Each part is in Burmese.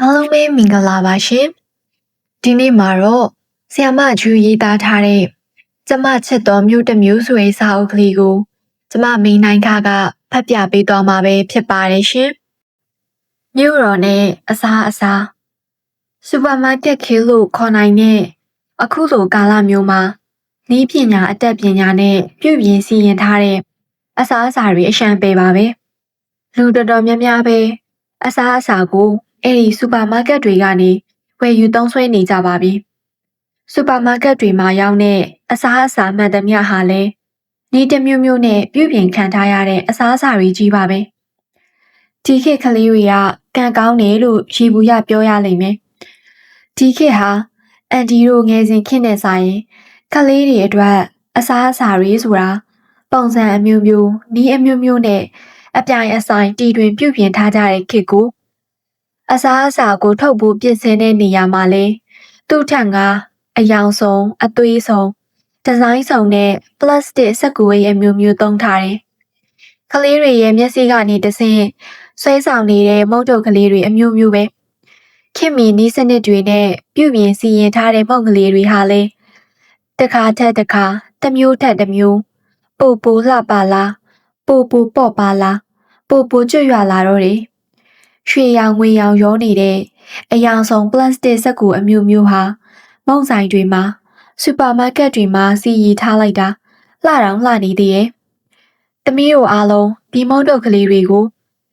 အားလုံးပဲမင်္ဂလာပါရှင်ဒီနေ့မှာတော့ဆီယမဂျူရေးသားထားတဲ့ကျမချစ်တော်မြို့တစ်မျိုးဆိုတဲ့စာအုပ်ကလေးကိုကျမမိန်နိုင်ခါကဖတ်ပြပေးသွားမှာပဲဖြစ်ပါတယ်ရှင်မြို့တော်နဲ့အစားအစာစူပါမားကတ်ခေလို့ခေါ်နိုင်တဲ့အခုလိုကာလမျိုးမှာဤပညာအတတ်ပညာနဲ့ပြုပြင်စီရင်ထားတဲ့အစားအစာတွေအရှံပေပါပဲလူတော်တော်များများပဲအစားအစာကို အဲ့ဒီစူပါမားကတ်တွေကနေဝယ်ယူသုံးစွဲနေကြပါပြီ။စူပါမားကတ်တွေမှာရောင်းတဲ့အစားအစာမှန်သမျှဟာလည်းဤတစ်မျိုးမျိုးနဲ့ပြုပြင်ခံထားရတဲ့အစားအစာတွေကြီးပါပဲ။ဒီခေတ်ကလေးတွေကကံကောင်းတယ်လို့ရေဘူးရပြောရလိမ့်မယ်။ဒီခေတ်ဟာအန်တီတို့ငယ်စဉ်ခေတ်နဲ့ဆိုင်ရင်ကလေးတွေအတွက်အစားအစာတွေဆိုတာပုံစံအမျိုးမျိုး၊ဤအမျိုးမျိုးနဲ့အပြိုင်အဆိုင်တည်တွင်ပြုပြင်ထားကြတဲ့ခေတ်ကို အစားအစာကိုထုတ်ဖို့ပြင်ဆင်တဲ့နေရာမှာလဲသူ့ထံကအယောင်ဆုံးအသွေးဆုံးဒီဇိုင်းဆုံးနဲ့ပလတ်စတစ်စက်ကူရဲ့အမျိုးမျိုးသုံးထားတယ်။ကလေးတွေရဲ့မျက်စိကနေတဆင်းဆွဲဆောင်နေတဲ့မုတ်တုတ်ကလေးတွေအမျိုးမျိုးပဲ။ခင်မီနီးစနစ်တွေနဲ့ပြုပြင်စီရင်ထားတဲ့မုတ်ကလေးတွေဟာလေတခါထက်တခါတစ်မျိုးထက်တစ်မျိုးပိုပိုလှပါလားပိုပိုပေါ့ပါလားပိုပိုကျွတ်ရွာလာတော့တယ်။ ရွှေရောင်ငွေရောင်ရောနေတဲ့အယောင်ဆောင်ပလတ်စတစ်စက်ကူအမျိုးမျိုးဟာမုံဆိုင်တွေမှာစူပါမားကတ်တွေမှာစီရီထားလိုက်တာလှတောင်လှနေသေးရဲ့။သမီးတို့အားလုံးဒီမုံတုတ်ကလေးတွေကို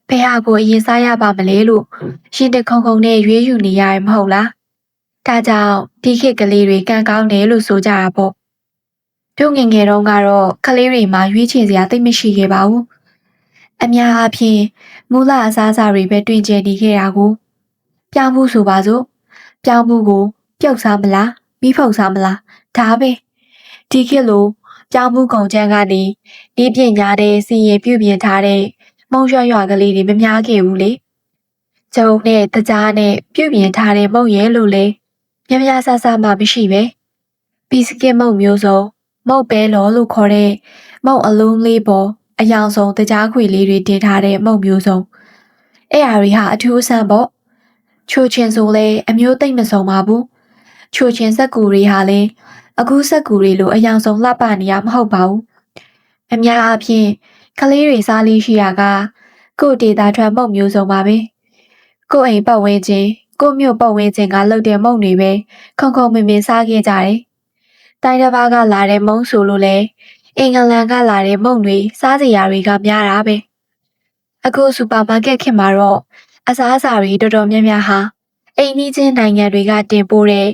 ဘယ်ဟာကိုအရင်စားရပါမလဲလို့ရှင်တခုံခုံနဲ့ရွေးယူနေရမှာမဟုတ်လား။ဒါကြောင့်ဒီခေတ်ကလေးတွေကံကောင်းတယ်လို့ဆိုကြတာပေါ့။တို့ငငယ်တုန်းကတော့ကလေးတွေမှာရွေးချယ်စရာသိမရှိခဲ့ပါဘူး။အများအားဖြင့် မူလအစားအစာတွေပဲတွင်ကျယ်နေခဲ့တာကိုပြောင်းမှုဆိုပါစို့ပြောင်းမှုကိုပျောက်စားမလားမိဖုတ်စားမလားဒါပဲဒီခေတ်လိုပြောင်းမှုကုန်ချမ်းကနေဒီပညာတဲ့စီရင်ပြုပြင်ထားတဲ့မုံရွရွကလေးတွေမများခဲ့ဘူးလေကျုံနဲ့တကြားနဲ့ပြုပြင်ထားတဲ့မုံရဲလို့လေမြများဆဆမှမရှိပဲဘီစကစ်မုံမျိုးစုံမုတ်ပဲလော်လို့ခေါ်တဲ့မုံအလုံးလေးပေါ် အယောင်ဆုံးတကြားခွေလေးတွေတင်ထားတဲ့မုံမျိုးစုံအဲ့ဟာတွေဟာအထူးအဆန်းပေါ့ချိုချင်းဆိုလဲအမျိုးသိမ့်မစုံပါဘူးချိုချင်းစက်ကူတွေဟာလည်းအခုစက်ကူတွေလိုအယောင်ဆုံးလှပနေရမဟုတ်ပါဘူးအများအားဖြင့်ကလေးတွေစားလေးရှိရာကကို့ဒေတာထွက်မုံမျိုးစုံပါပဲကို့အိမ်ပတ်ဝန်းကျင်ကို့မြို့ပတ်ဝန်းကျင်ကလှုပ်တဲ့မုံတွေပဲခုံခုံမင်မင်စားခဲ့ကြတယ်တိုင်းတစ်ပါးကလာတဲ့မုံဆိုလို့လဲ အင်္ဂလန်ကလာတဲ့မုံတွေစားစရာတွေကများတာပဲအခုစူပါမားကတ်ခေတ်မှာတော့အစားအစာတွေတော်တော်များများဟာအိမ်နီးချင်းနိုင်ငံတွေကတင်ပို့တဲ့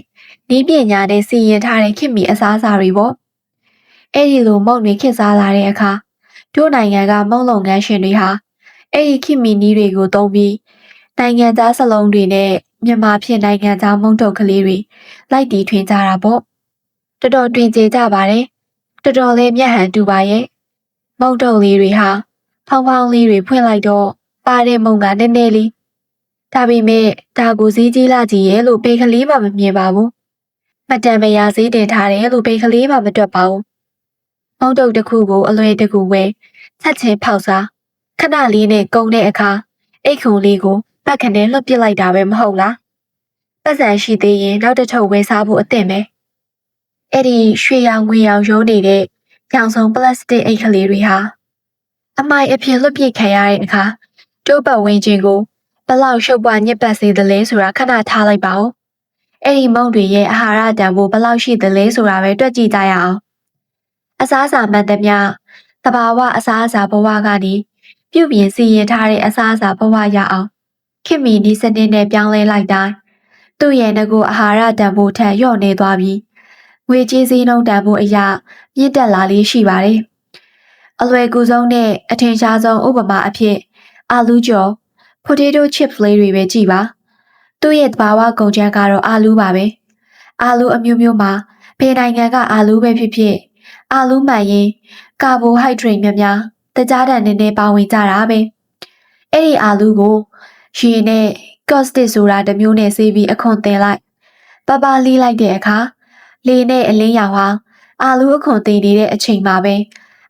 ဤပညာနဲ့စီရင်ထားတဲ့ခေတ်မီအစားအစာတွေပေါ့အဲ့ဒီလိုမုံတွေခေတ်စားလာတဲ့အခါတို့နိုင်ငံကမုံလုပ်ငန်းရှင်တွေဟာအဲ့ဒီခေတ်မီနည်းတွေကိုသုံးပြီးနိုင်ငံသားစလုံးတွေနဲ့မြန်မာဖြစ်နိုင်ငံသားမုံတုတ်ကလေးတွေလိုက်တီးထွင်ကြတာပေါ့တော်တော်တွင်ကျေကြပါတယ် တော်တော်လေးမျက်ဟန်တူပါရဲ့မုံတုတ်လေးတွေဟာဖောင်းဖောင်းလေးတွေဖွင့်လိုက်တော့ပါတဲ့မုံကနည်းနည်းလေးဒါပေမဲ့ဒါကိုစည်းကြီးလာကြည့်ရဲ့လို့ပေကလေးမှမမြင်ပါဘူးမတန်မရာစည်းတင်ထားတယ်လို့ပေကလေးမှမတွက်ပါဘူးမုံတုတ်တစ်ခုကိုအလွယ်တကူဝဲဆက်ချင်းဖောက်စားခဏလေးနဲ့ကုံတဲ့အခါအိတ်ခုံလေးကိုပတ်ခနဲ့လွတ်ပစ်လိုက်တာပဲမဟုတ်လားပတ်စံရှိသေးရင်နောက်တစ်ထုပ်ဝဲစားဖို့အသင့်ပဲ အဲ့ဒီရွှေရောင်ငွေရောင်ရုံးနေတဲ့ရောင်စုံပလတ်စတစ်အိတ်ကလေးတွေဟာအမိုင်အဖြစ်လွတ်ပစ်ခံရတဲ့အခါတိုးပတ်ဝင်းချင်းကိုဘလောက်ရှုပ်ပွားညစ်ပတ်စေသလဲဆိုတာခဏထားလိုက်ပါဦးအဲ့ဒီမုံတွေရဲ့အာဟာရတန်ဖိုးဘလောက်ရှိသလဲဆိုတာပဲတွက်ကြည့်ကြရအောင်အစားအစာမှန်သမျှတဘာဝအစားအစာဘဝကနေပြုပြင်စီရင်ထားတဲ့အစားအစာဘဝရအောင်ခင်မီဒီစနစ်နဲ့ပြောင်းလဲလိုက်တိုင်းသူ့ရဲ့ငကိုအာဟာရတန်ဖိုးထက်လျော့နေသွားပြီး ငွေကြေးစည်းနှုန်းတန်ဖိုးအရာမြင့်တက်လာလေးရှိပါတယ်။အလွယ်ကူဆုံးနဲ့အထင်ရှားဆုံးဥပမာအဖြစ်အာလူးကျော် potato chips လေးတွေပဲကြည့်ပါ။သူ့ရဲ့သဘာဝကုန်ကျန်းကတော့အာလူးပါပဲ။အာလူးအမျိုးမျိုးမှာဘယ်နိုင်ငံကအာလူးပဲဖြစ်ဖြစ်အာလူးမှန်ရင်ကာဘိုဟိုက်ဒရိတ်များများတကြားတန်နေနေပါဝင်ကြတာပဲ။အဲ့ဒီအာလူးကိုရေနဲ့ကော့စတစ်ဆိုတာတစ်မျိုးနဲ့ဆေးပြီးအခွန်တင်လိုက်ပပလီးလိုက်တဲ့အခါ လေနဲ့အလင်းရောင်ဟာအာလူးအခွန်တင်နေတဲ့အချိန်မှာပဲ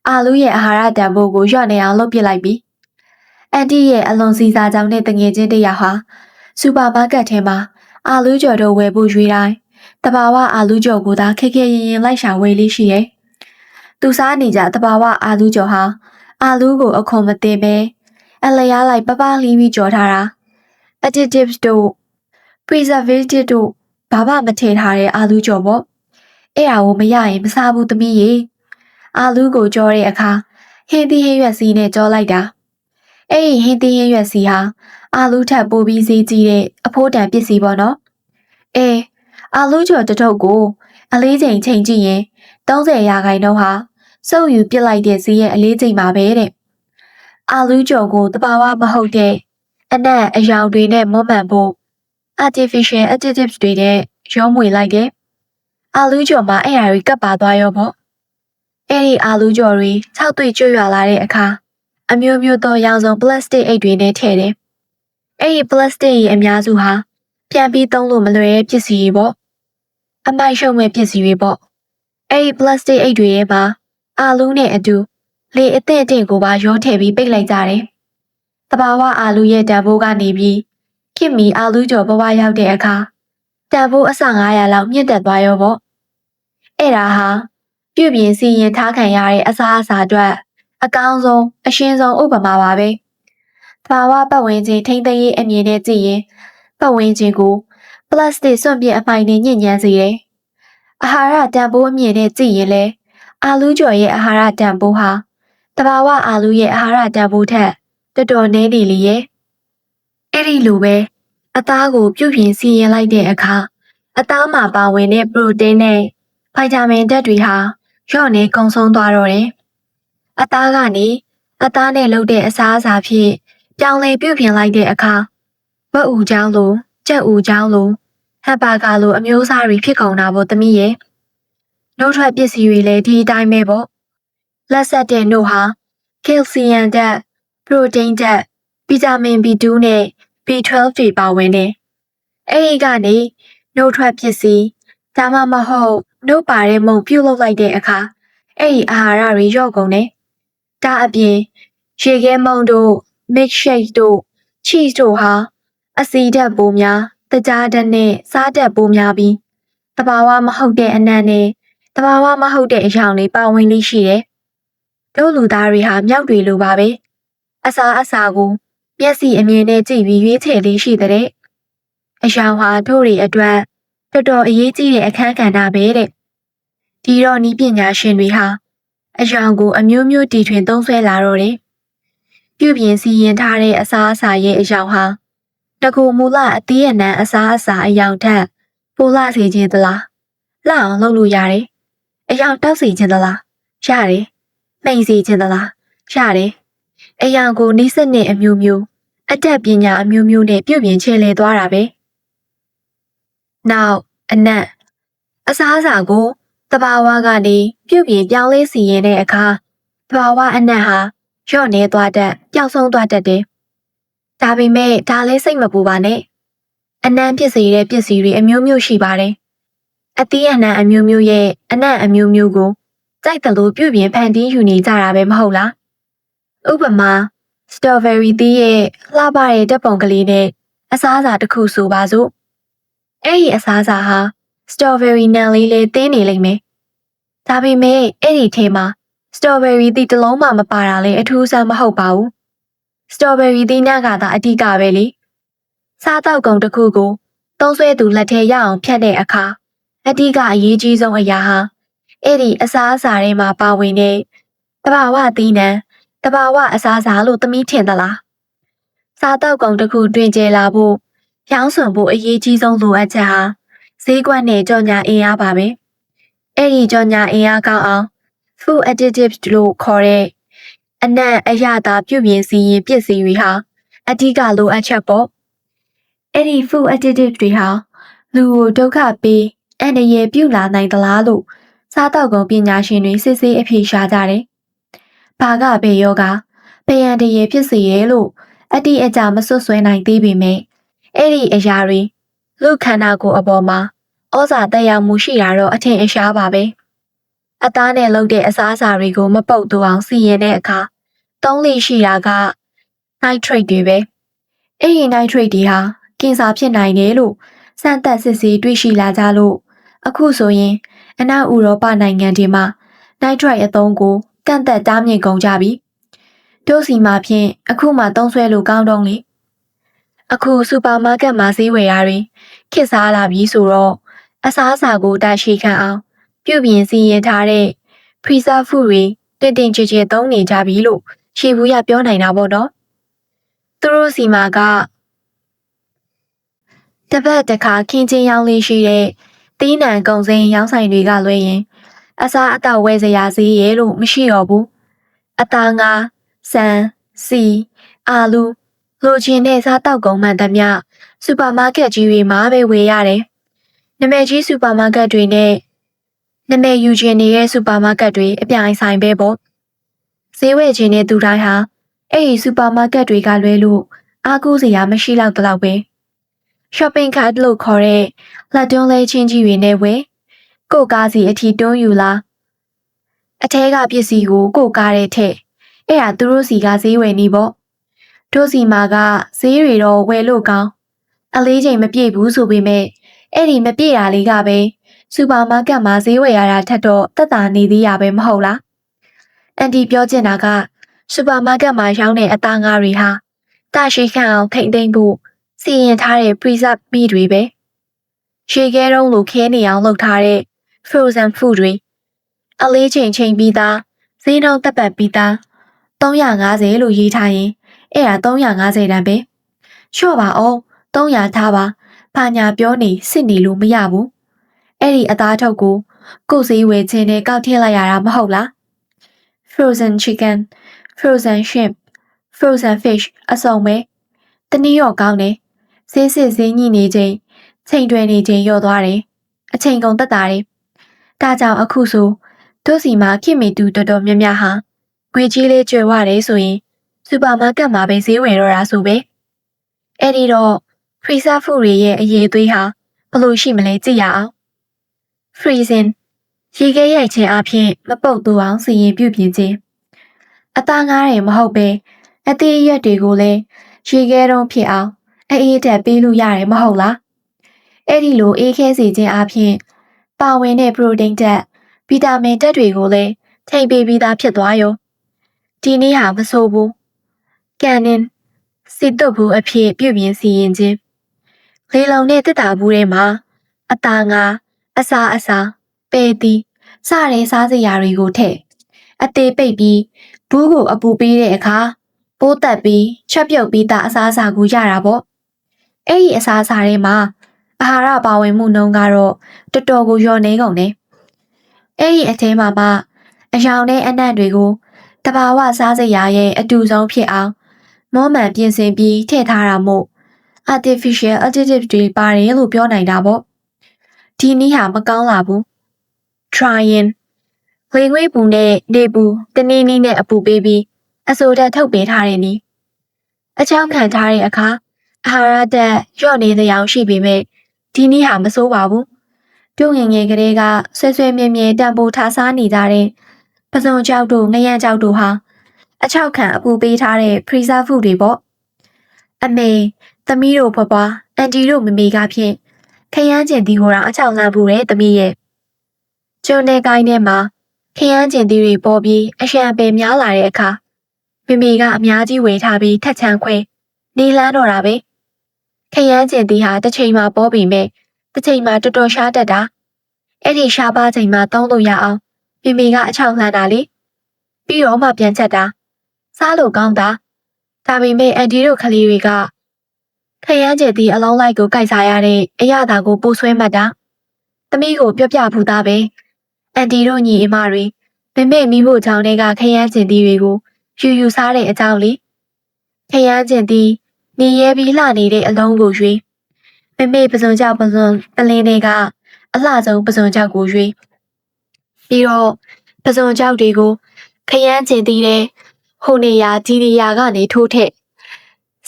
အာလူးရဲ့အာဟာရတန်ဖိုးကိုညှော့နေအောင်လုပ်ပစ်လိုက်ပြီအန်တီရဲ့အလွန်စီစာကြောင့်နဲ့တငယ်ချင်းတယောက်ဟာစူပါမားကတ်ထဲမှာအာလူးကြော်တို့ဝယ်ဖို့ရွေးတိုင်းတဘာဝအာလူးကြော်ကိုသာခက်ခဲရင်ရင်လိုက်ရှာဝယ်လေးရှိရဲ့။သူစားနေကြတဘာဝအာလူးကြော်ဟာအာလူးကိုအခွန်မတင်ပဲအလျားလိုက်ပပလီးပြီးကြော်ထားတာ additives တို့ preservative တို့ဘာမှမထည့်ထားတဲ့အာလူးကြော်ပေါ့။ အဲ့ဒါကိုမရရင်မစားဘူးသမီးရေ။အာလူးကိုကြောတဲ့အခါဟင်းသီးဟင်းရွက်စီးနဲ့ကြောလိုက်တာ။အဲ့ဒီဟင်းသီးဟင်းရွက်စီဟာအာလူးထက်ပိုပြီးဈေးကြီးတဲ့အဖိုးတန်ပစ္စည်းပေါ့နော်။အဲအာလူးကြော်တစ်ထုပ်ကို အလေးချိန်ချိန်ကြည့်ရင်30ရာခိုင်နှုန်းဟာစုပ်ယူပစ်လိုက်တဲ့ဈေးရဲ့အလေးချိန်ပါပဲတဲ့။အာလူးကြော်ကိုတဘာဝမဟုတ်တဲ့အနက်အယောင်တွေနဲ့မွမ်းမံဖို့ artificial additives တွေနဲ့ရောမွေလိုက်တယ်။ အာလူးကြော်မှာအဲ့အရာတွေကပ်ပါသွားရောပေါ့။အဲ့ဒီအာလူးကြော်တွေ၆တွေ့ကျွတ်ရွာလာတဲ့အခါအမျိုးမျိုးသောရောင်စုံပလတ်စတစ်အိတ်တွေနဲ့ထည့်တယ်။အဲ့ဒီပလတ်စတစ်ရဲ့အများစုဟာပြန်ပြီးသုံးလို့မလွယ်တဲ့ပစ္စည်းတွေပေါ့။အမိုက်ရှုံမဲ့ပစ္စည်းတွေပေါ့။အဲ့ဒီပလတ်စတစ်အိတ်တွေရဲ့မှာအာလူးနဲ့အတူလေအသင့်အတင့်ကိုပါရောထည့်ပြီးပိတ်လိုက်ကြတယ်။တဘာဝအာလူးရဲ့တန်ဖိုးကနေပြီးခင်မီအာလူးကျော်ဘဝရောက်တဲ့အခါ တန်ဖိုးအဆ900လောက်မြင့်တက်သွားရောပေါ့။အဲ့ဒါဟာပြုပြင်စီရင်ထားခံရတဲ့အစားအစာအတွက်အကောင်းဆုံးအရှင်းဆုံးဥပမာပါပဲ။တဘာဝပတ်ဝန်းကျင်ထိမ့်သိမ်းရေးအမြင်နဲ့ကြည့်ရင်ပတ်ဝန်းကျင်ကိုပလတ်စတစ်စွန့်ပစ်အမိုင်နဲ့ညှဉ်းညမ်းစေတယ်။အာဟာရတန်ဖိုးအမြင်နဲ့ကြည့်ရင်လည်းအာလူးကျော်ရဲ့အာဟာရတန်ဖိုးဟာတဘာဝအာလူးရဲ့အာဟာရတန်ဖိုးထက်တော်တော်နည်းနေလေရဲ့အဲ့ဒီလိုပဲ အသားကိုပြုပြင်စီရင်လိုက်တဲ့အခါအသားမှာပါဝင်တဲ့ပရိုတင်းနဲ့ဗိုက်တာမင်ဓာတ်တွေဟာလျော့နေကုန်ဆုံးသွားတော့တယ်အသားကနေအသားနဲ့လုပ်တဲ့အစားအစာဖြစ်ပြောင်းလဲပြုပြင်လိုက်တဲ့အခါဝက်ဥချောင်းလိုကြက်ဥချောင်းလိုဟပ်ပါဂါလိုအမျိုးအစားတွေဖြစ်ကုန်တာပေါ့သမီးရဲ့နှုတ်ထွက်ပစ္စည်းတွေလည်းဒီအတိုင်းပဲပေါ့လက်ဆက်တဲ့နှုတ်ဟာကယ်လ်ဆီယမ်ဓာတ်ပရိုတိန်းဓာတ်ဗီတာမင် B2 နဲ့ B12 တွေပါဝင်တယ်အဲ့ဒီကနေနှုတ်ထွက်ပစ္စည်းဒါမှမဟုတ်နှုတ်ပါတဲ့မုံပြုတ်လုပ်လိုက်တဲ့အခါအဲ့ဒီအာဟာရတွေလျော့ကုန်တယ်ဒါအပြင်ရေခဲမုံတို့ milkshake တို့ cheese တို့ဟာအဆီဓာတ်ပိုးများတကြားဓာတ်နဲ့စားဓာတ်ပိုးများပြီးတဘာဝမဟုတ်တဲ့အနံ့နဲ့တဘာဝမဟုတ်တဲ့အရာတွေပါဝင်လိရှိတယ်။တို့လူသားတွေဟာမြောက်တွေလိုပါပဲ။အစာအစာကို မျက်စိအမြင်နဲ့ကြည့်ပြီးရွေးချယ်လေးရှိတဲ့အရာဟာတို့တွေအတွက်တော်တော်အရေးကြီးတဲ့အခန်းကဏ္ဍပဲတဲ့။ဒီတော့ဤပညာရှင်တွေဟာအရာကိုအမျိုးမျိုးတည်ထွင်သုံးဆွဲလာတော့တယ်။ပြုပြင်စီရင်ထားတဲ့အစာအစာရဲ့အရာဟာတကူမူလအသေးအနံအစားအစာအယောင်ထက်ပိုလာစေခြင်းသလားလှအောင်လုပ်လို့ရတယ်အယောင်တောက်စေခြင်းသလားရတယ်နှိမ်စေခြင်းသလားရတယ် အယောင်ကိုနှိစက်နဲ့အမျိုးမျိုးအတက်ပညာအမျိုးမျိုးနဲ့ပြုပြင်ချဲလဲသွားတာပဲနောက်အနက်အစားအစာကိုတဘာဝကနေပြုပြင်ပြောင်းလဲစီရင်တဲ့အခါတဘာဝအနက်ဟာလျော့နေသွားတတ်ပျောက်ဆုံးသွားတတ်တယ်ဒါပေမဲ့ဒါလည်းစိတ်မပူပါနဲ့အနံ့ဖြစ်စေတဲ့ပစ္စည်းတွေအမျိုးမျိုးရှိပါတယ်အသီးအနှံအမျိုးမျိုးရဲ့အနံ့အမျိုးမျိုးကိုကြိုက်တယ်လို့ပြုပြင်ဖန်တီးယူနေကြတာပဲမဟုတ်လား ဥပမာစတော်ဘယ်ရီသီးရဲ့လှပတဲ့ဓာတ်ပုံကလေးနဲ့အစားအစာတစ်ခုဆိုပါစို့အဲ့ဒီအစားအစာဟာစတော်ဘယ်ရီနံလေးလေးသင်းနေလိမ့်မယ်ဒါပေမဲ့အဲ့ဒီထဲမှာစတော်ဘယ်ရီသီးတစ်လုံးမှမပါတာလေအထူးအဆန်းမဟုတ်ပါဘူးစတော်ဘယ်ရီသီးနှံကသာအဓိကပဲလေစားတော့ကုန်တစ်ခုကိုသုံးဆွဲသူလက်ထဲရအောင်ဖြတ်တဲ့အခါအဓိကအရေးကြီးဆုံးအရာဟာအဲ့ဒီအစားအစာတွေမှာပါဝင်တဲ့တဘာဝသီးနှံ တဘာဝအစားအစာလို့သမီးထင်သလားစားတော့ကုန်တစ်ခုတွင်ကျလာဖို့ရောင်းစွန်ဖို့အရေးကြီးဆုံးလိုအပ်ချက်ဟာဈေးကွက်နဲ့ကြော်ညာအင်အားပါပဲအဲ့ဒီကြော်ညာအင်အားကောင်းအောင် food additives လို့ခေါ်တဲ့အနံ့အရသာပြုပြင်စီရင်ပစ္စည်းတွေဟာအဓိကလိုအပ်ချက်ပေါ့အဲ့ဒီ food additive တွေဟာလူကိုဒုက္ခပေးအန္တရာယ်ပြုလာနိုင်သလားလို့စားတော့ကုန်ပညာရှင်တွေစစ်ဆေးအဖြေရှာကြတယ်။ ဘာကဘေယောဂဘယ်အန္တရာယ်ဖြစ်စေရဲလို့အတိအကျမစွတ်ဆွဲနိုင်သေးပေမဲ့အဲ့ဒီအရာတွေလူခန္ဓာကိုယ်အပေါ်မှာဩဇာတက်ရောက်မှုရှိတာတော့အထင်အရှားပါပဲ။အသားနဲ့လုပ်တဲ့အစားအစာတွေကိုမပုတ်တူအောင်စီရင်တဲ့အခါသုံးလိရှိတာက nitrate တွေပဲ။အဲ့ဒီ nitrate တွေဟာကင်ဆာဖြစ်နိုင်တယ်လို့စမ်းသပ်စစ်ဆေးတွေ့ရှိလာကြလို့အခုဆိုရင် အနောက်ဥရောပနိုင်ငံတွေမှာနိုင်ထရိုက်အသုံးကို ကန့်သက်တားမြစ်ကုန်ကြပြီတို့စီမှာဖြင့်အခုမှသုံးဆွဲလို့ကောင်းတော့လေအခုစူပါမားကတ်မှာဈေးဝယ်ရတွေခစ်စားလာပြီဆိုတော့အစားအစာကိုတရှိခံအောင်ပြုပြင်စီရင်ထားတဲ့ preserve food တွေတင်တင်ကြဲကြဲသုံးနေကြပြီလို့ရှေဘူးရပြောနိုင်တာပေါ့နော်သူတို့စီမှာကတပတ်တခါခင်းချင်းရောင်းလေးရှိတဲ့တီးနှံကုံစင်းရောင်းဆိုင်တွေကလွှဲရင် အစားအသောက်ဝယ်စရာဈေးရဲလို့မရှိတော့ဘူးအသားငါဆန်စီအာလူလိုချင်တဲ့စားတောက်ကုန်မှန်သမျှစူပါမားကတ်ကြီးတွေမှာပဲဝယ်ရတယ်နမဲကြီးစူပါမားကတ်တွေနဲ့နမဲယူချင်နေတဲ့စူပါမားကတ်တွေအပြိုင်ဆိုင်ပဲပေါ့ဈေးဝယ်ခြင်းတဲ့သူတိုင်းဟာအဲ့ဒီစူပါမားကတ်တွေကလွဲလို့အားကိုးစရာမရှိတော့တော့ပဲ shopping cart လို့ခေါ်တဲ့လက်တွန်းလဲချင်းကြီးတွေနဲ့ဝယ် ကိုကားစီအထီတွန်းယူလာအထဲကပစ္စည်းကိုကိုကားတဲ့ထက်အဲ့ဒါသူတို့စီကဈေးဝယ်နေပေါ့တို့စီမှာကဈေးတွေတော့ဝယ်လို့ကောင်းအလေးချိန်မပြည့်ဘူးဆိုပေမဲ့အဲ့ဒီမပြည့်တာလေးကပဲစူပါမားကတ်မှာဈေးဝယ်ရတာထက်တော့တက်တာနေသေးရပဲမဟုတ်လားအန်တီပြောချင်တာကစူပါမားကတ်မှာရောင်းတဲ့အသားငါးတွေဟာတရှိခန့်အောင်ထိမ့်သိမ့်ဖို့စီရင်ထားတဲ့ preserve meat တွေပဲရေခဲတုံးလိုခဲနေအောင်လုပ်ထားတဲ့ frozen food တွေအလေးချိန်ချိန်ပြီးသားဈေးနှုန်းတက်ပတ်ပြီးသား350လို့ရေးထားရင်အဲ့ဒါ350တန်ပဲလျှော့ပါအောင်300ထားပါဘာညာပြောနေစစ်နေလို့မရဘူးအဲ့ဒီအသားထုတ်ကိုကိုယ်စည်းဝယ်ခြင်းနဲ့ကောက်ထည့်လိုက်ရတာမဟုတ်လား frozen chicken frozen shrimp frozen fish အစုံပဲတနည်းရောကောင်းတယ်ဈေးစစ်ဈေးညှိနေချိန်ချိန်တွယ်နေချိန်ရော့သွားတယ်အချိန်ကုန်တက်တာတယ် ဒါကြောင့်အခုဆိုတို့စီမှာခင်မီသူတော်တော်များများဟာငွေကြီးလေးကျွယ်ဝတယ်ဆိုရင်စူပါမားကတ်မှာပဲဈေးဝယ်တော့တာဆိုပဲအဲ့ဒီတော့ freezer food တွေရဲ့အရေးအသွေးဟာဘယ်လိုရှိမလဲကြည့်ရအောင် freezing ရေခဲရိုက်ခြင်းအပြင်မပုတ်သူအောင်စီရင်ပြုပြင်ခြင်းအသားငားတယ်မဟုတ်ပဲအသေးအရက်တွေကိုလည်းရေခဲတုံးဖြစ်အောင်အေးတက်ပေးလို့ရတယ်မဟုတ်လားအဲ့ဒီလိုအေးခဲစေခြင်းအပြင် ပါဝင်တဲ့ပရိုတိန်းတက်ဗီတာမင်တက်တွေကိုလည်းထိမ့်ပေးပြီးသားဖြစ်သွားရောဒီနေ့ဟာမဆိုးဘူးကန်နင်စစ်တုပ်ဘူးအဖြစ်ပြုပြင်စီရင်ခြင်းလေလုံနဲ့တက်တာဘူးထဲမှာအသားငါအစာအစာပဲတီစတဲ့စားစရာတွေကိုထည့်အသေးပိတ်ပြီးဘူးကိုအပူပေးတဲ့အခါပိုးတက်ပြီးချက်ပြုတ်ပြီးသားအစားအစာကိုရတာပေါ့အဲ့ဒီအစားအစာတွေမှာ အာဟာရပါဝင်မှုနှုန်းကတော့တော်တော်ကိုလျော့နေကုန်တယ်အဲ့ဒီအထဲမှာမှအယောင်နဲ့အနံ့တွေကိုတဘာဝစားစရာရဲ့အတူဆုံးဖြစ်အောင်မောမှန်ပြင်ဆင်ပြီးထည့်ထားတာမို့ artificial additive တွေပါတယ်လို့ပြောနိုင်တာပေါ့ဒီနည်းဟာမကောင်းလာဘူး trying ဝေငွေးပူနဲ့နေပူတနည်းနည်းနဲ့အပူပေးပြီးအစိုးရထုတ်ပေးထားတဲ့နည်းအချောင်းခံထားတဲ့အခါအာဟာရဓာတ်လျော့နေတဲ့ရောင်ရှိပေမဲ့ ဒီနည်းဟာမဆိုးပါဘူးပြုံငင်ငယ်ကလေးကဆွဲဆွဲမြဲမြဲတံပိုးထားစားနေကြတဲ့ပစုံကြောက်တို့ငရံကြောက်တို့ဟာအချောက်ခံအပူပေးထားတဲ့ freezer food တွေပေါ့အမေသမီးတို့ဘွားအန်တီတို့မမေကဖြင့်ခရမ်းကျင်တီကိုတော့အချောက်လှမ်းပူတဲ့သမီးရဲ့ကျုံတဲ့ကိုင်းထဲမှာခရမ်းကျင်တီတွေပေါ်ပြီးအရှံပယ်များလာတဲ့အခါမိမိကအများကြီးဝေထားပြီးထက်ချမ်းခွဲနေလန်းတော့တာပဲ ခရမ်းကျင်တီဟာတစ်ချိန်မှာပေါ်ပြီးမဲ့တစ်ချိန်မှာတော်တော်ရှားတတ်တာအဲ့ဒီရှားပါချိန်မှာတောင်းလို့ရအောင်မိမိကအချောက်လှမ်းတာလေပြီးတော့မှပြန်ချက်တာစားလို့ကောင်းတာဒါပေမဲ့အန်တီတို့ကလေးတွေကခရမ်းကျင်တီအလုံးလိုက်ကိုကြိုက်စားရတဲ့အရာသာကိုပို့ဆွဲမှတ်တာသမီးကိုပြောပြဖူးသားပဲအန်တီတို့ညီအမတွေမမေမိဖို့ကြောင့်တွေကခရမ်းကျင်တီတွေကိုယူယူစားတဲ့အကြောင်းလေခရမ်းကျင်တီ နေရဲပြီးလှနေတဲ့အလုံးကိုရွေးမမေပစုံကြောက်ပစုံပလင်းတွေကအလှဆုံးပစုံကြောက်ကိုရွေးပြီးတော့ပစုံကြောက်တွေကိုခရမ်းကျင်တီတဲ့ဟိုနေရာဒီနေရာကနေထိုးထက်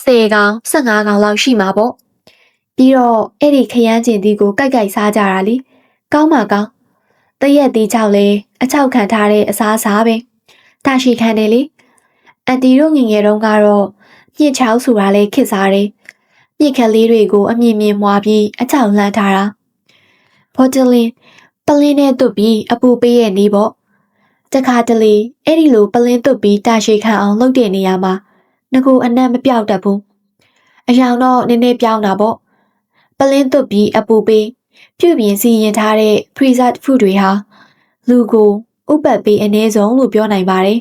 10ကောင်15ကောင်လောက်ရှိမှာပေါ့ပြီးတော့အဲ့ဒီခရမ်းကျင်တီကိုကြိုက်ကြိုက်စားကြတာလေကောင်းပါကောင်းတရက်တီးချောက်လေအချောက်ခံထားတဲ့အစားအစာပဲတာရှိခံတယ်လေအန်တီတို့ငငယ်တုန်းကတော့ မြင့်ချောက်ဆိုတာလေခစ်စားတယ်မြစ်ခက်လေးတွေကို အမြင်မြင်မွာပြီးအချောင်လှမ်းထားတာဘော်တလင်းပလင်းနဲ့တွတ်ပြီးအပူပေးရဲ့နေပေါ့တခါတလေအဲ့ဒီလိုပလင်းတွတ်ပြီးတာရှိခံအောင်လုပ်တဲ့နေရာမှာငကူအနံ့မပြောက်တတ်ဘူးအယောင်တော့နည်းနည်းပြောင်းတာပေါ့ပလင်းတွတ်ပြီးအပူပေးပြုပြင်စီရင်ထားတဲ့ preserved food တွေဟာလူကိုဥပတ်ပေးအနည်းဆုံးလို့ပြောနိုင်ပါတယ်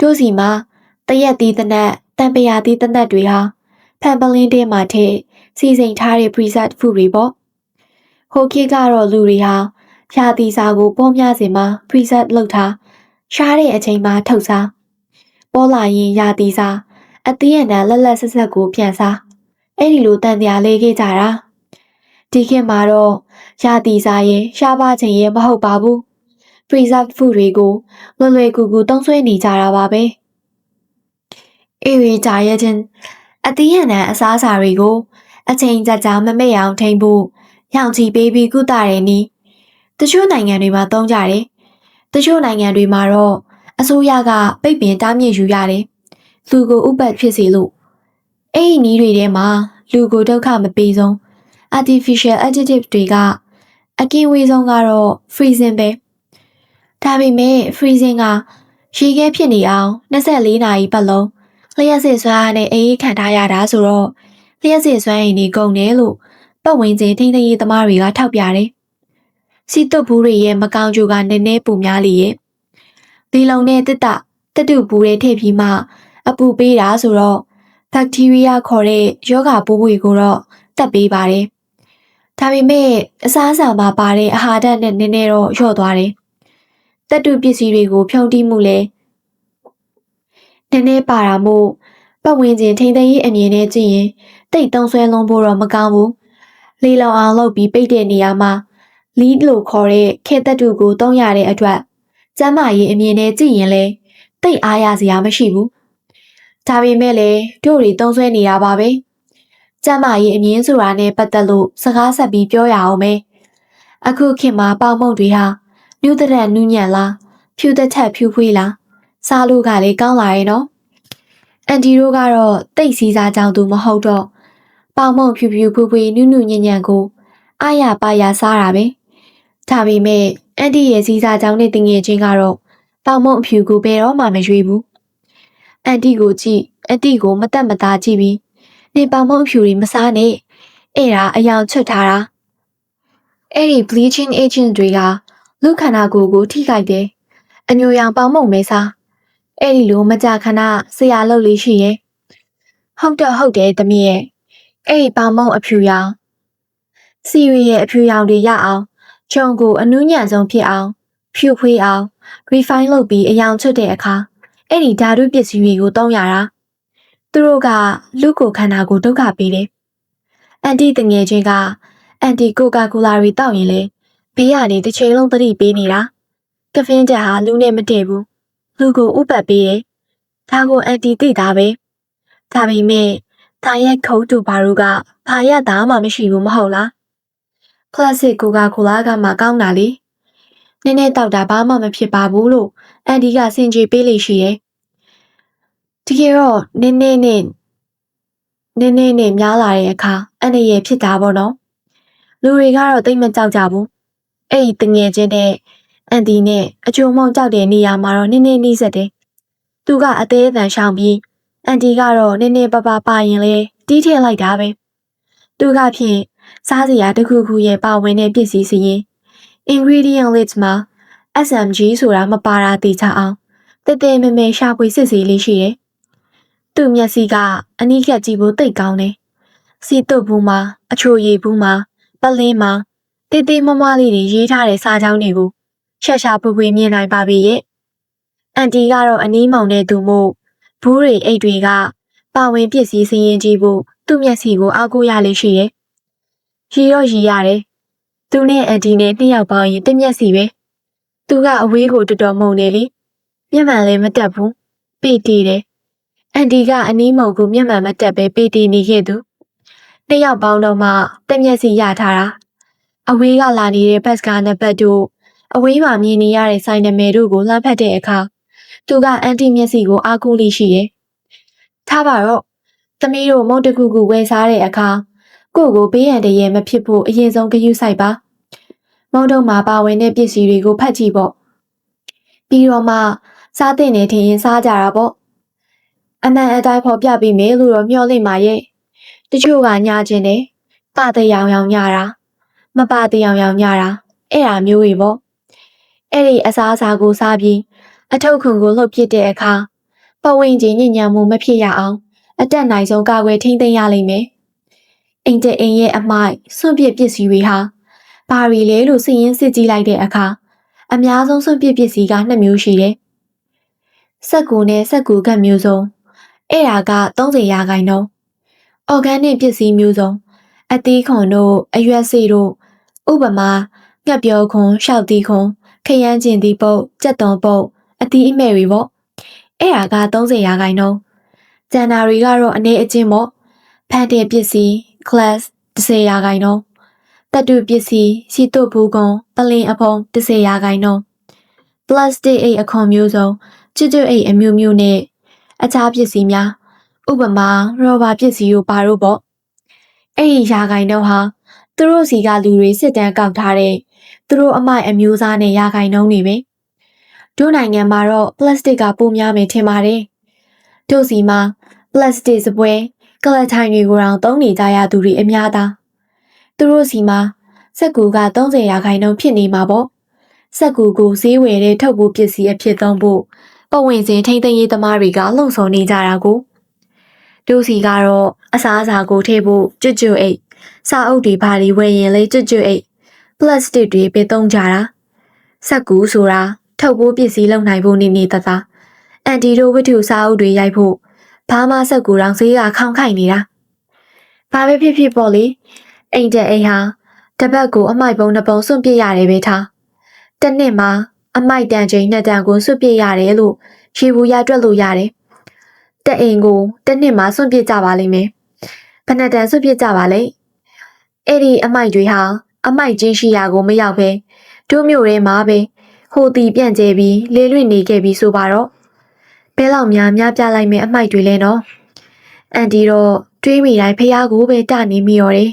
တို့စီမှာတရက်သီးသနက် တံပရာသီးသနက်တွေဟာဖန်ပလင်းတဲမှာထည့်စီစဉ်ထားတဲ့ preserved food တွေပေါ့ဟိုခေတ်ကတော့လူတွေဟာရာသီစာကိုပေါများစင်မှာ preserve လုပ်ထားရှားတဲ့အချိန်မှာထုတ်စားပေါ်လာရင်ရာသီစာအသီးအနှံလက်လက်ဆက်ဆက်ကိုပြန်စားအဲ့ဒီလိုတန်တရားလေးခဲ့ကြတာဒီခေတ်မှာတော့ရာသီစာရဲ့ရှားပါခြင်းရဲ့မဟုတ်ပါဘူး preserve food တွေကိုလွယ်လွယ်ကူကူသုံးစွဲနေကြတာပါပဲ အေးရီကြာရဲ့ချင်းအသီးအနှံအစားအစာတွေကို အချိန်ကြာကြာမမေ့အောင်ထိန်းဖို့ရောင်ချီပေးပြီးကုသတဲ့နည်းတချို့နိုင်ငံတွေမှာသုံးကြတယ်တချို့နိုင်ငံတွေမှာတော့အစိုးရကပိတ်ပင်တားမြစ်ယူရတယ်လူကိုဥပတ်ဖြစ်စေလို့အဲ့ဒီနည်းတွေထဲမှာလူကိုဒုက္ခမပေးဆုံး artificial additive တွေကအကင်းဝေးဆုံးကတော့ freezing ပဲဒါပေမဲ့ freezing ကရေခဲဖြစ်နေအောင်24နာရီပတ်လုံး လျှက်စစ်စွမ်းအားနဲ့အေးခံထားရတာဆိုတော့လျှက်စစ်စွမ်းအင်တွေကုန်တယ်လို့ပတ်ဝန်းကျင်ထိန်းသိမ်းရေးသမားတွေကထောက်ပြတယ်။စီတုပ်ဘူးတွေရဲ့မကောင်းကျိုးကနည်းနည်းပူများလေရဲ့။ဒီလုံနဲ့တစ်တတတုဘူးတွေထည့်ပြီးမှအပူပေးတာဆိုတော့ဘက်တီးရီးယားခေါ်တဲ့ယောဂပိုးတွေကိုတော့တက်ပေးပါတယ်။ဒါပေမဲ့အစားအစာမှာပါတဲ့အဟာဓာတ်နဲ့နည်းနည်းတော့လျော့သွားတယ်။တက်တုပစ္စည်းတွေကိုဖြုံးတိမှုလဲ နည်းနည်းပါတာမို့ပတ်ဝန်းကျင်ထိမ့်သိမ်းရေးအမြင်နဲ့ကြည့်ရင်တိတ်တုံးဆွဲလုံးဖို့တော့မကောင်းဘူး။လေလောင်အောင်လုပ်ပြီးပိတ်တဲ့နေရာမှာလီးလို့ခေါ်တဲ့ခေတ်တက်တူကိုတုံးရတဲ့အတွက်ကျမ်းမာရေးအမြင်နဲ့ကြည့်ရင်လဲတိတ်အားရစရာမရှိဘူး။ဒါပေမဲ့လည်းတို့တွေတုံးဆွဲနေတာပါပဲ။ကျမ်းမာရေးအမြင်ဆိုတာနဲ့ပတ်သက်လို့စကားဆက်ပြီးပြောရအောင်မယ်။အခုခေတ်မှာပေါမုံတွေဟာနူးတဲ့နူးညံ့လားဖြူတဲ့ချက်ဖြူဖွေးလား စားလို့ကလည်းကောင်းလာရဲ့နော်အန်တီတို့ကတော့တိတ်စည်းစားကြောင်သူမဟုတ်တော့ပေါင်မုံဖြူဖြူဖွေးဖွေးနုနုညံ့ညံ့ကိုအာရပါရစားတာပဲဒါပေမဲ့အန်တီရဲ့စည်းစားကြောင်နဲ့တင်ငယ်ချင်းကတော့ပေါင်မုံအဖြူကိုဘယ်တော့မှမရွေးဘူးအန်တီကိုကြည့်အန်တီကိုမတက်မသားကြည့်ပြီးနေပေါင်မုံအဖြူတွေမစားနဲ့အဲ့ဒါအယောင်ချွတ်ထားတာအဲ့ဒီ bleaching agent တွေကလူခန္ဓာကိုယ်ကိုထိခိုက်တယ်အညိုရောင်ပေါင်မုံမဲစား အဲ့ဒီလိုမကြခဏဆရာလုပ်လေးရှိရဲ့ဟုတ်တော့ဟုတ်တယ်တမီးရဲ့အဲ့ဒီပေါင်မုံအဖြူရောင်စီရီရဲ့အဖြူရောင်တွေရအောင်ခြုံကိုအနူးညံ့ဆုံးဖြစ်အောင်ဖြူဖွေးအောင် refine လုပ်ပြီးအယောင်ချွတ်တဲ့အခါအဲ့ဒီဓာတုပစ္စည်းတွေကိုတုံးရတာသူတို့ကလူကိုခန္ဓာကိုဒုက္ခပေးတယ်အန်တီတငယ်ချင်းကအန်တီကိုကာကိုလာတွေတောက်ရင်လေဘေးကနေတစ်ချိန်လုံးသတိပေးနေတာကဖင်းတက်ဟာလူနဲ့မတည့်ဘူး လူကိုဥပတ်ပေးတယ်ဒါကိုအန်တီသိတာပဲဒါပေမဲ့ဒါရဲ့ခုံးတူဘာတို့ကဘာရတာမှမရှိဘူးမဟုတ်လားကလစစ်ကိုကာကိုလာကမှကောင်းတာလေနည်းနည်းတောက်တာဘာမှမဖြစ်ပါဘူးလို့အန်တီကစင်ကြေပေးလို့ရှိရဲ့တကယ်တော့နည်းနည်းနဲ့နည်းနည်းနဲ့များလာတဲ့အခါအန်တရယ်ဖြစ်တာပေါ့နော်လူတွေကတော့တိတ်မကြောက်ကြဘူးအဲ့ဒီတငယ်ချင်းတဲ့ အန်တီနဲ့အကျုံမောင်ကြောက်တဲ့နေရာမှာတော့နည်းနည်းနှိစက်တယ်သူကအသေးအတန်ရှောင်ပြီးအန်တီကတော့နည်းနည်းပါးပါးပါရင်လေတီးထည့်လိုက်တာပဲသူကဖြင့်စားစရာတစ်ခုခုရဲ့ပါဝင်တဲ့ပစ္စည်းစီရင် ingredient list မှာ SMG ဆိုတာမပါတာသိချအောင်တည်တည်မဲမဲရှာဖွေစစ်စီလေးရှိတယ်။သူ့မျက်စိကအနီးကပ်ကြည့်ဖို့တိတ်ကောင်းတယ်။စီတုပ်ဘူးမှာအချိုရည်ဘူးမှာပလင်းမှာတည်တည်မမလေးတွေရေးထားတဲ့စာကြောင်းတွေကို ရှက်ရှာပွေပွေမြင်နိုင်ပါပြီရဲ့။အန်တီကတော့အနီးမောင်တဲ့သူမို့ဘူးတွေအိတ်တွေကပါဝင်ပစ္စည်းစည်ရင်ကြည့်ဖို့သူ့မျက်စိကိုအောက်ကိုရလေးရှိရဲ့။ရီတော့ရီရတယ်။သူနဲ့အန်တီနဲ့နှစ်ယောက်ပေါင်းရင်တမျက်စီပဲ။သူကအဝေးကိုတော်တော်မုံနေလေ။မျက်မှန်လည်းမတက်ဘူး။ပေတီတယ်။အန်တီကအနီးမုံကိုမျက်မှန်မတက်ပဲပေတီနေခဲ့သူ။နှစ်ယောက်ပေါင်းတော့မှတမျက်စီရထားတာ။အဝေးကလာနေတဲ့ဘတ်စကားနဲ့ဘတ်တို့ အဝေးမှာမြင်နေရတဲ့ဆိုင်နမယ်တို့ကိုလှမ်းဖက်တဲ့အခါသူကအန်တီမျက်စိကိုအားကိုးလိရှိရဲ့။ထားပါတော့သမီးတို့မုံတကူကူဝယ်စားတဲ့အခါကိုယ့်ကိုဘေးရန်တရယ်မဖြစ်ဖို့အရင်ဆုံးဂရုစိုက်ပါမုံတုံမှာပါဝင်တဲ့ပစ္စည်းတွေကိုဖတ်ကြည့်ပေါ့ပြီးတော့မှစားတဲ့နေထင်ရင်စားကြတာပေါ့အမှန်အတိုင်းဖော်ပြပြီးမယ်လို့တော့မျှော်လင့်ပါရဲ့တချို့ကညာခြင်းတယ်ပတဲ့ရောင်ရောင်ညာတာမပတဲ့ရောင်ရောင်ညာတာအဲ့ဒါမျိုးတွေပေါ့ အဲ့ဒီအစားအစာကိုစားပြီးအထုပ်ခွန်ကိုလှုပ်ပစ်တဲ့အခါပဝင်းကြီးညဉ့်ညံမှုမဖြစ်ရအောင် အတက်နိုင်ဆုံးကာကွယ်ထိန်းသိမ်းရလိမ့်မယ်။အိမ်တဲ့အိမ်ရဲ့အမိုက်စွန့်ပစ်ပစ္စည်းတွေဟာဘာတွေလဲလို့စီရင်စစ်ကြည့်လိုက်တဲ့အခါအများဆုံးစွန့်ပစ်ပစ္စည်းကနှစ်မျိုးရှိတယ်။စက်ကူနဲ့စက်ကူကတ်မျိုးစုံအဲ့ဒါက30ရာခိုင်နှုန်း။ organic ပစ္စည်းမျိုးစုံအသီးခွန်တို့အရွက်စေ့တို့ဥပမာငှက်ပြောခွန်ရှောက်သီးခွန် ခရမ်းကျင်သီးပုတ်ကြက်သွန်ပုတ်အသီးအမဲ့တွေပေါ့။အဲ့ဒါက30ရာခိုင်နှုန်းကျန်တာတွေကတော့အနေအချင်းပေါ့ဖန်တဲ့ပစ္စည်း class 10ရာခိုင်နှုန်းတတုပစ္စည်းစီတုတ်ဘူးကွန်ပလင်အဖုံ10ရာခိုင်နှုန်း plastic အိတ်အခွန်မျိုးစုံချစ်ချစ်အိတ်အမျိုးမျိုးနဲ့အခြားပစ္စည်းများဥပမာရောဘာပစ္စည်းတို့ပါတို့ပေါ့အဲ့ဒီရာခိုင်နှုန်းဟာသူတို့စီကလူတွေစစ်တမ်းကောက်ထားတဲ့ သူတို့အမိုက်အမျိုးအစားနဲ့ရာခိုင်နှုန်းတွေပဲတို့နိုင်ငံမှာတော့ plastic ကပိုများမယ်ထင်ပါတယ်တို့စီမှာပလတ်စတစ်စပွဲကလထိုင်တွေကိုတောင်သုံးနေကြရသူတွေအများသားသူတို့စီမှာစက်ကူက30ရာခိုင်နှုန်းဖြစ်နေမှာပေါ့စက်ကူကိုဈေးဝယ်တဲ့ထုတ်ဖို့ပစ္စည်းအဖြစ်သုံးဖို့ပတ်ဝန်းကျင်ထိမ့်သိမ်းရေးသမားတွေကလှုံ့ဆော်နေကြတာကိုတို့စီကတော့အစားအစာကိုထည့်ဖို့ကျွတ်ကျွတ်အိတ်စာအုပ်တွေဘာတွေဝယ်ရင်လဲကျွတ်ကျွတ်အိတ် ပလတ်စတစ်တွေပဲသုံးကြတာစက်ကူဆိုတာထုတ်ဖို့ပစ္စည်းလုပ်နိုင်ဖို့နေနေတသားအန်တီတို့ဝတ္ထုစာအုပ်တွေရိုက်ဖို့ဘာမှဆက်ကူတောင်ဈေးကခေါင်ခိုက်နေတာ။ဘာပဲဖြစ်ဖြစ်ပေါ့လေ။အိမ်တဲ့အိမ်ဟာတပတ်ကိုအမိုက်ပုံနှစ်ပုံစွန့်ပစ်ရတယ်ပဲထား။တစ်နှစ်မှာအမိုက်တန်ချိန်နှစ်တန်ကိုစွန့်ပစ်ရတယ်လို့ရေဘူးရတွက်လို့ရတယ်။တက်အိမ်ကိုတစ်နှစ်မှာစွန့်ပစ်ကြပါလိမ့်မယ်။ဘယ်နှစ်တန်စွန့်ပစ်ကြပါလဲ။အဲ့ဒီအမိုက်တွေဟာ အမိုက်ကြီးရှိရာကိုမရောက်ပဲတို့မျိုးထဲမှာပဲဟိုတီပြန့်ကျဲပြီးလေးလွင့်နေခဲ့ပြီးဆိုပါတော့ဘဲလောက်များများပြလိုက်မဲ့အမိုက်တွေလဲနော်အန်တီတော့တွေးမိတိုင်းဖះကိုပဲတနေမိရော်တယ်